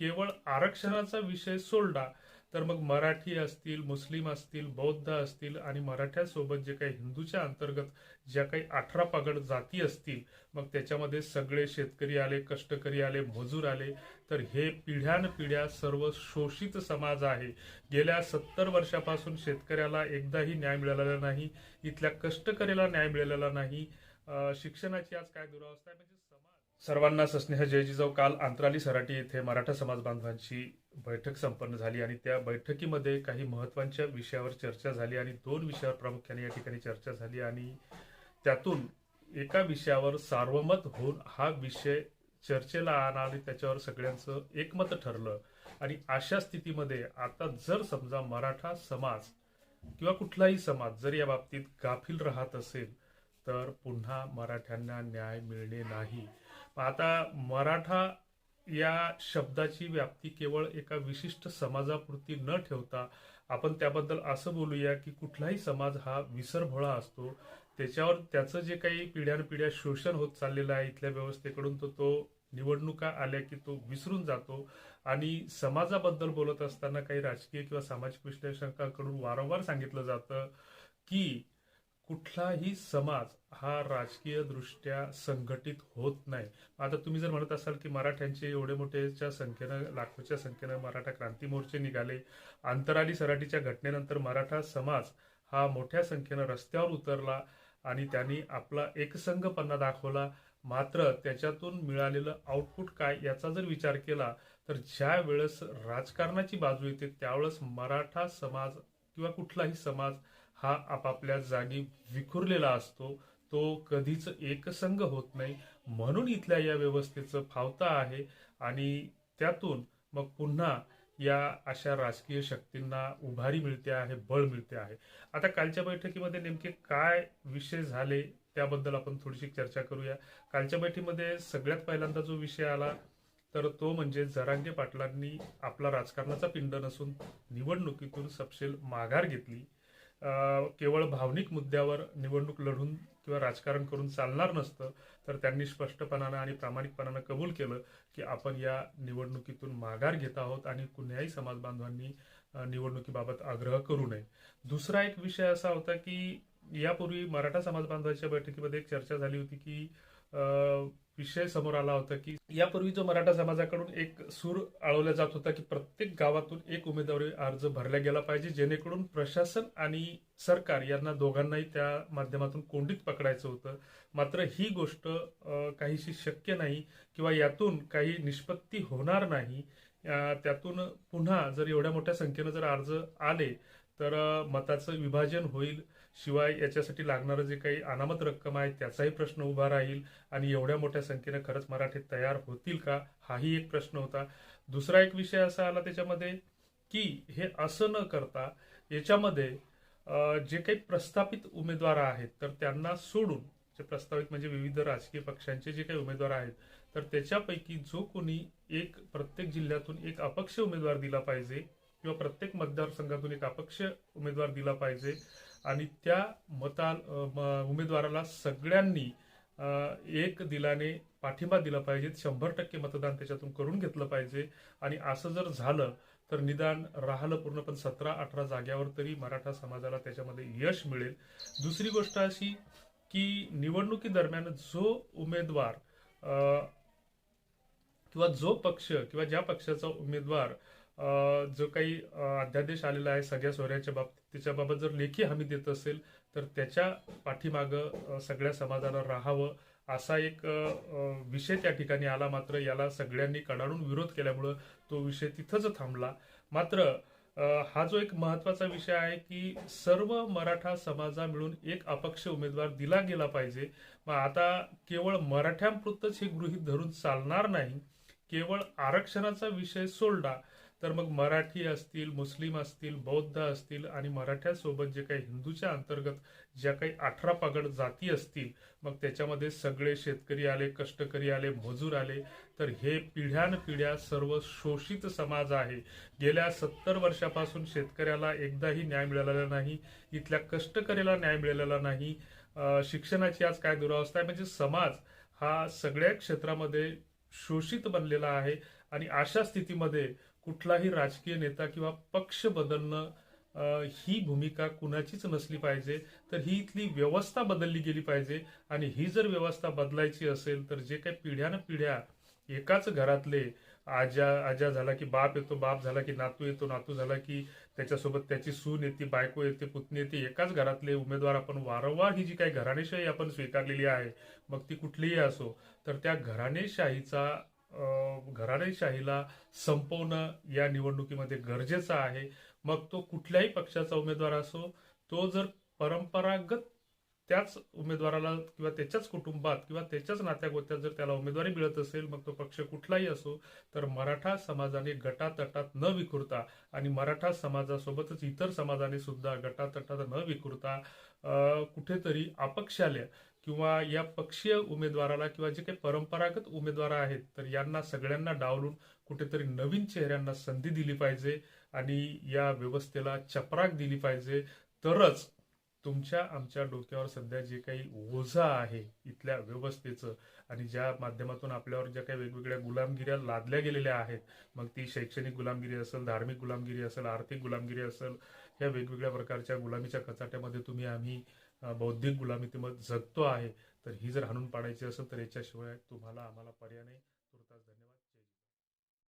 केवळ आरक्षणाचा विषय सोडला तर मग मराठी असतील मुस्लिम असतील बौद्ध असतील आणि मराठ्यासोबत जे काही हिंदूच्या अंतर्गत ज्या काही अठरा पगड जाती असतील मग त्याच्यामध्ये सगळे शेतकरी आले कष्टकरी आले मजूर आले तर हे पिढ्यानपिढ्या सर्व शोषित समाज आहे. गेल्या सत्तर वर्षापासून शेतकऱ्याला एकदाही न्याय मिळालेला नाही इथल्या कष्टकऱ्याला न्याय मिळालेला नाही. शिक्षणाची आज काय दुरावस्था आहे? म्हणजे सर्वांना सस्नेह जय जिजाऊ. काल अंतराली सराटी येथे मराठा समाज बांधवांची बैठक संपन्न झाली आणि त्या बैठकीमध्ये काही महत्त्वांच्या विषयावर चर्चा झाली आणि दोन विषयावर प्रामुख्याने या ठिकाणी चर्चा झाली आणि त्यातून एका विषयावर सार्वमत होऊन हा विषय चर्चेला आणा आणि त्याच्यावर सगळ्यांचं एकमत ठरलं. आणि अशा स्थितीमध्ये आता जर समजा मराठा समाज किंवा कुठलाही समाज जर या बाबतीत गाफील राहत असेल तर पुन्हा मराठ्यांना न्याय मिळणे नाही. आता मराठा या शब्दाची व्याप्ती केवळ एका विशिष्ट समाजापुरती न ठेवता आपण त्याबद्दल असं बोलूया की कुठलाही समाज हा विसरभोळा असतो. त्याच्यावर त्याचं जे काही पिढ्यानपिढ्या शोषण होत चाललेलं आहे इथल्या व्यवस्थेकडून तो तो निवडणुका आल्या की तो विसरून जातो. आणि समाजाबद्दल बोलत असताना काही राजकीय किंवा सामाजिक विश्लेषकांकडून वारंवार सांगितलं जातं की कुठलाही समाज हा राजकीय दृष्ट्या संघटित होत नाही. आता तुम्ही जर म्हणत असाल की मराठ्यांचे एवढे मोठेच्या संख्येनं लाखोच्या संख्येनं मराठा क्रांती मोर्चे निघाले अंतराली सराटीच्या घटनेनंतर मराठा समाज हा मोठ्या संख्येनं रस्त्यावर उतरला आणि त्यांनी आपला एकसंघपणा दाखवला मात्र त्याच्यातून मिळालेलं आउटपुट काय याचा जर विचार केला तर ज्या वेळेस राजकारणाची बाजू येते त्यावेळेस मराठा समाज किंवा कुठलाही समाज हा आपापल्या जागी विखुरलेला असतो तो कधीच एकसंग होत नाही. म्हणून इथल्या या व्यवस्थेचं फावता आहे आणि त्यातून मग पुन्हा या अशा राजकीय शक्तींना उभारी मिळते आहे बळ मिळते आहे. आता कालच्या बैठकीमध्ये नेमके काय विषय झाले त्याबद्दल आपण थोडीशी चर्चा करूया. कालच्या बैठकीमध्ये सगळ्यात पहिल्यांदा जो विषय आला तर तो म्हणजे जरांगे पाटलांनी आपला राजकारणाचा पिंड नसून निवडणुकीतून सपशेल माघार घेतली. केवळ भावनिक मुद्द्यावर निवडणूक लढून किंवा राजकारण करून चालणार नसतं तर त्यांनी स्पष्टपणानं आणि प्रामाणिकपणानं कबूल केलं की आपण या निवडणुकीतून माघार घेत आहोत आणि कुण्याही समाज बांधवांनी निवडणुकीबाबत आग्रह करू नये. दुसरा एक विषय असा होता की यापूर्वी मराठा समाजबांधवांच्या बैठकीमध्ये एक चर्चा झाली होती की विषय समोर आला होता की यापूर्वी जो मराठा समाजाकडून एक सूर आळवला जात होता की प्रत्येक गावातून एक उमेदवारी अर्ज भरला गेला पाहिजे जेणेकरून प्रशासन आणि सरकार यांना दोघांनाही त्या माध्यमातून कोंडीत पकडायचं होतं. मात्र ही गोष्ट काहीशी शक्य नाही किंवा यातून काही निष्पत्ती होणार नाही त्यातून पुन्हा जर एवढ्या मोठ्या संख्येनं जर अर्ज आले तर मताचं विभाजन होईल. शिवाय याच्यासाठी लागणारं जे काही अनामत रक्कम आहे त्याचाही प्रश्न उभा राहील. आणि एवढ्या मोठ्या संख्येनं खरंच मराठीत तयार होतील का हाही एक प्रश्न होता. दुसरा एक विषय असा आला त्याच्यामध्ये की हे असं न करता याच्यामध्ये जे काही प्रस्थापित उमेदवार आहेत तर त्यांना सोडून जे प्रस्तावित म्हणजे विविध राजकीय पक्षांचे जे काही उमेदवार आहेत तर त्याच्यापैकी जो कोणी एक प्रत्येक जिल्ह्यातून एक अपक्ष उमेदवार दिला पाहिजे किंवा प्रत्येक मतदारसंघातून एक अपक्ष उमेदवार दिला पाहिजे आणि त्या मता म- उमेदवाराला सगळ्यांनी एक दिलाने पाठिंबा दिला पाहिजे शंभर टक्के मतदान त्याच्यातून करून घेतलं पाहिजे आणि असं जर झालं तर निदान राहिलं पूर्ण पण सतरा अठरा जाग्यावर तरी मराठा समाजाला त्याच्यामध्ये यश मिळेल. दुसरी गोष्ट अशी की निवडणुकीदरम्यान जो उमेदवार किंवा जो पक्ष किंवा ज्या पक्षाचा उमेदवार जो काही अध्यादेश आलेला आहे सगळ्या सोहऱ्याच्या बाबतीत त्याच्याबाबत जर लेखी हमी देत असेल तर त्याच्या पाठीमागं सगळ्या समाजाला राहावं असा एक विषय त्या ठिकाणी आला. मात्र याला सगळ्यांनी कडाडून विरोध केल्यामुळं तो विषय तिथंच थांबला. मात्र हा जो एक महत्त्वाचा विषय आहे की सर्व मराठा समाजा मिळून एक अपक्ष उमेदवार दिला गेला पाहिजे. मग आता केवळ मराठ्यांपुरतंच हे गृहीत धरून चालणार नाही केवळ आरक्षणाचा विषय सोडला तर मग मराठी असतील मुस्लिम असतील बौद्ध असतील आणि मराठ्यासोबत जे काही हिंदूच्या अंतर्गत ज्या काही अठरा पगड जाती असतील मग त्याच्यामध्ये सगळे शेतकरी आले कष्टकरी आले मजूर आले तर हे पिढ्यानपिढ्या सर्व शोषित समाज आहे. गेल्या सत्तर वर्षापासून शेतकऱ्याला एकदाही न्याय मिळालेला नाही इथल्या कष्टकऱ्याला न्याय मिळालेला नाही. शिक्षणाची आज काय दुरावस्था आहे? म्हणजे समाज हा सगळ्या क्षेत्रामध्ये शोषित बनलेला आहे आणि अशा स्थितीमध्ये कुठलाही राजकीय नेता किंवा पक्ष बदलणं ही भूमिका कुणाचीच नसली पाहिजे. तर ही इथली व्यवस्था बदलली गेली पाहिजे. आणि ही जर व्यवस्था बदलायची असेल तर जे काही पिढ्यानं पिढ्या एकाच घरातले आजा आजा झाला की बाप येतो बाप झाला की नातू येतो नातू झाला की त्याच्यासोबत त्याची सून येते बायको येते पुतणी येते एकाच घरातले उमेदवार आपण वारंवार ही जी काही घराणेशाही आपण स्वीकारलेली आहे मग ती कुठलीही असो तर त्या घराणेशाहीचा घराणेशाहीला संपवणं या निवडणुकीमध्ये गरजेचं आहे. मग तो कुठल्याही पक्षाचा उमेदवार असो तो जर परंपरागत त्याच उमेदवाराला किंवा त्याच्याच कुटुंबात किंवा त्याच्याच नात्यागोत्यात जर त्याला उमेदवारी मिळत असेल मग तो पक्ष कुठलाही असो तर मराठा समाजाने गटातटात न विखुरता आणि मराठा समाजासोबतच इतर समाजाने सुद्धा गटातटात न विखुरता कुठेतरी अपक्षाल्या किंवा या पक्षीय उमेदवाराला किंवा जे काही परंपरागत उमेदवार आहेत तर यांना सगळ्यांना डावलून कुठेतरी नवीन चेहऱ्यांना संधी दिली पाहिजे आणि या व्यवस्थेला चपराक दिली पाहिजे. तरच तुमच्या आमच्या डोक्यावर सध्या जे काही ओझा आहे इथल्या व्यवस्थेचं आणि ज्या माध्यमातून आपल्यावर ज्या काही वेगवेगळ्या गुलामगिऱ्या लादल्या गेलेल्या आहेत मग ती शैक्षणिक गुलामगिरी असेल धार्मिक गुलामगिरी असेल आर्थिक गुलामगिरी असेल या वेगवेगळ्या प्रकारच्या गुलामीच्या कचाट्यामध्ये तुम्ही आम्ही बौद्धिक गुलामीमध्ये जगतो आहे तर ही जर हाणून पाडायची असेल तर याच्याशिवाय तुम्हाला आम्हाला पर्याय नाही.